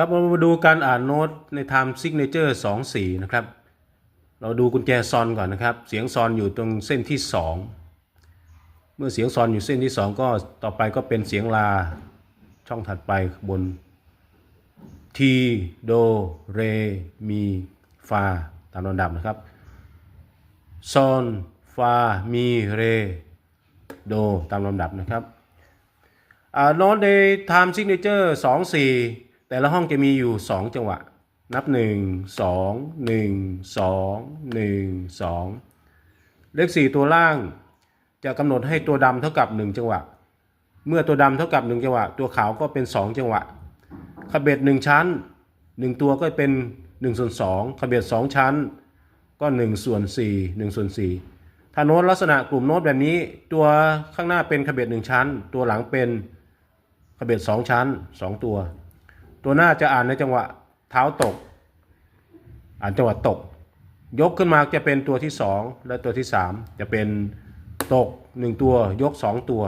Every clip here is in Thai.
ครับเรามาดูการอ่านโน้ตใน Time Signature 2 4 นะครับ เราดูกุญแจซอนก่อนนะครับ เสียงซอนอยู่ตรงเส้นที่ 2 เมื่อเสียงซอนอยู่เส้นที่ 2 ก็ต่อไปก็เป็นเสียงลาช่องถัดไปบนทีโดเรมีฟาตามลำดับนะครับซอนฟามีเรโดตามลำดับนะครับอ่าโน้ตใน Time Signature 2 4 แต่ละห้องจะมีอยู่ 2 จังหวะ นับ 1 2 1 2 1 2 เลข 4 ตัวล่าง จะกำหนดให้ตัวดำเท่ากับ 1 จังหวะ เมื่อตัวดำเท่ากับ 1 จังหวะ ตัวขาวก็เป็น 2 จังหวะขบเบ็ด 1 ชั้น 1 ตัวก็เป็น1ส่วน2ขบเบ็ด 2 ชั้น ก็1ส่วน4 1ส่วน4ถ้าโน้ตลักษณะกลุ่มโน้ตแบบนี้ ตัวข้างหน้าเป็นขบเบ็ด 1 ชั้น ตัวหลังเป็นขบเบ็ด 2 ชั้น 2 ตัว ตัวหน้าจะอ่านในจังหวะเท้าตก อ่านจังหวะตก ยกขึ้นมาจะเป็นตัวที่ 2 และตัวที่ 3 จะเป็นตก 1 ตัวยก 2 ตัว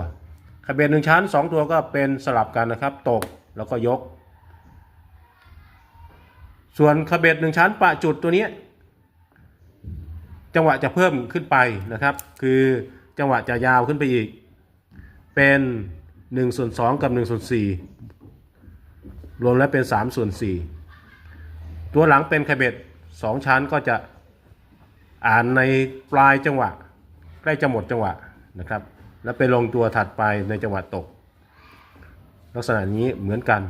ขบเบ็ด1ชั้น 2 ตัวก็เป็นสลับกันนะครับ ตกแล้วก็ยก ส่วนขบเบ็ด1ชั้นปะจุดตัวนี้ จังหวะจะเพิ่มขึ้นไปนะครับ คือจังหวะจะยาวขึ้นไปอีก เป็น1ส่วน2กับ1ส่วน4 รวมแล้วเป็น3ส่วน4ตัวหลังเป็นคาเบ็ด2ชั้นก็จะอ่านในปลายจังหวะ ใกล้จะหมดจังหวะนะครับ แล้วไปลงตัวถัดไปในจังหวะตก ลักษณะนี้เหมือนกัน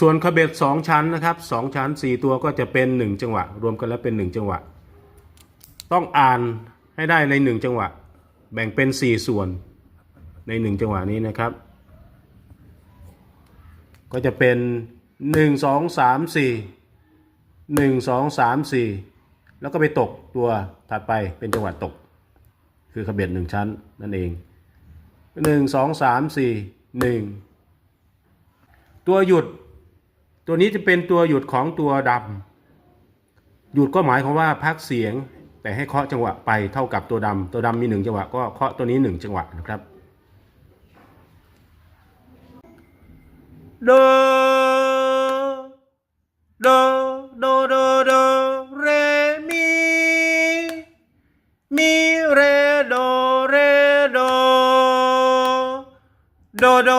ส่วนคาเบ็ดสองชั้นนะครับสองชั้นสี่ตัวก็จะเป็นหนึ่งจังหวะ รวมกันแล้วเป็นหนึ่งจังหวะ ต้องอ่านให้ได้ในหนึ่งจังหวะ แบ่งเป็นสี่ส่วนในหนึ่งจังหวะนี้นะครับ ก็จะเป็นหนึ่งสองสามสี่หนึ่งสองสามสี่แล้วก็ไปตกตัวถัดไปเป็นจังหวะตก คือคาเบ็ดหนึ่งชั้นนั่นเองหนึ่งสองสามสี่หนึ่งตัวหยุด ตัวนี้จะเป็นตัวหยุดของตัวดำหยุดก็หมายความว่าพักเสียงแต่ให้เคาะจังหวะไปเท่ากับตัวดำตัวดำมีหนึ่งจังหวะก็เคาะตัวนี้หนึ่งจังหวะนะครับ โดโดโดโดโดเรมีมีเรโดเรโดโด